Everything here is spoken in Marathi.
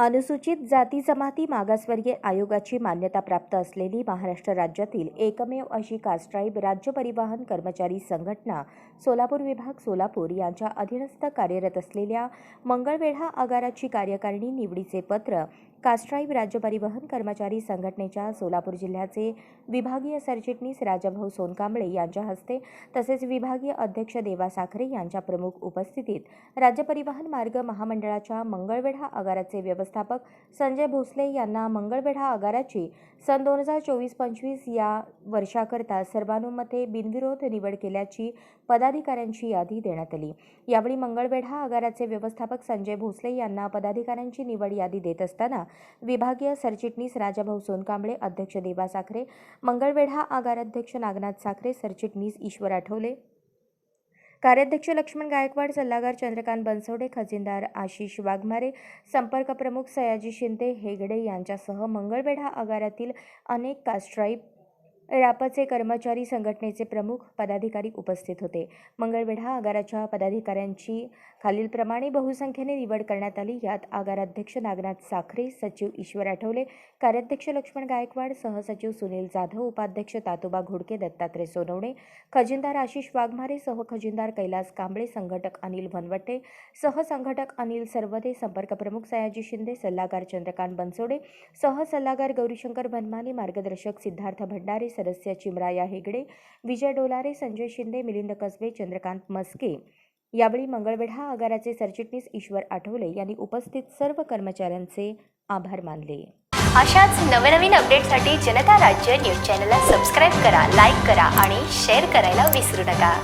अनुसूचित जाती जमाती मागासवर्गीय आयोगाची मान्यता प्राप्त असलेली महाराष्ट्र राज्यातील एकमेव अशी कास्ट्राईब राज्य परिवहन कर्मचारी संघटना सोलापूर विभाग सोलापूर यांच्या अधीनस्थ कार्यरत असलेल्या मंगळवेढा आगाराची कार्यकारिणी निवडीचे पत्र कास्ट्राईब राज्य परिवहन कर्मचारी संघटनेच्या सोलापूर जिल्ह्याचे विभागीय सरचिटणीस राजाभाऊ सोनकांबळे यांच्या हस्ते तसेच विभागीय अध्यक्ष देवा साखरे यांच्या प्रमुख उपस्थितीत राज्य परिवहन मार्ग महामंडळाच्या मंगळवेढा आगाराचे व्यवस्थापक संजय भोसले यांना मंगळवेढा आगाराची सन दोन हजार चोवीस पंचवीस या वर्षाकरता सर्वानुमते बिनविरोध निवड केल्याची पदाधिकाऱ्यांची यादी देण्यात आली. यावेळी मंगळवेढा आगाराचे व्यवस्थापक संजय भोसले यांना पदाधिकाऱ्यांची निवड यादी देत असताना विभागीय सरचिटणीस राजाभाऊ सोनकांबळे अध्यक्ष देवा साखरे मंगळवेढा आगाराध्यक्ष नागनाथ साखरे सरचिटणीस ईश्वर आठवले कार्याध्यक्ष लक्ष्मण गायकवाड सल्लागार चंद्रकांत बनसोडे खजिनदार आशिष वाघमारे संपर्क प्रमुख सयाजी शिंदे हेगडे यांच्यासह मंगळवेढा आगारातील अनेक कास्ट्राईब रापचे कर्मचारी संघटनेचे प्रमुख पदाधिकारी उपस्थित होते. मंगळवेढा आगाराच्या पदाधिकाऱ्यांची खालीलप्रमाणे बहुसंख्येने निवड करण्यात आली. यात आगाराध्यक्ष नागनाथ साखरे सचिव ईश्वर आठवले कार्याध्यक्ष लक्ष्मण गायकवाड सहसचिव सुनील जाधव उपाध्यक्ष तातोबा घोडके दत्तात्रय सोनवणे खजिनदार आशिष वाघमारे सहखजिनदार कैलास कांबळे संघटक अनिल भनवटे सहसंघटक अनिल सरवदे संपर्क प्रमुख सयाजी शिंदे सल्लागार चंद्रकांत बनसोडे सहसल्लागार गौरीशंकर भनमाने मार्गदर्शक सिद्धार्थ भंडारे सदस्य चिमराया हेगडे विजय डोलारे संजय शिंदे मिलिंद कसबे चंद्रकांत मस्के यावेळी मंगळवेढा आगाराचे सरचिटणीस ईश्वर आठवले यांनी उपस्थित सर्व कर्मचाऱ्यांचे आभार मानले. अशाच नवनवीन अपडेटसाठी जनता राज्य न्यूज चॅनलला सबस्क्राईब करा लाईक करा आणि शेअर करायला विसरू नका.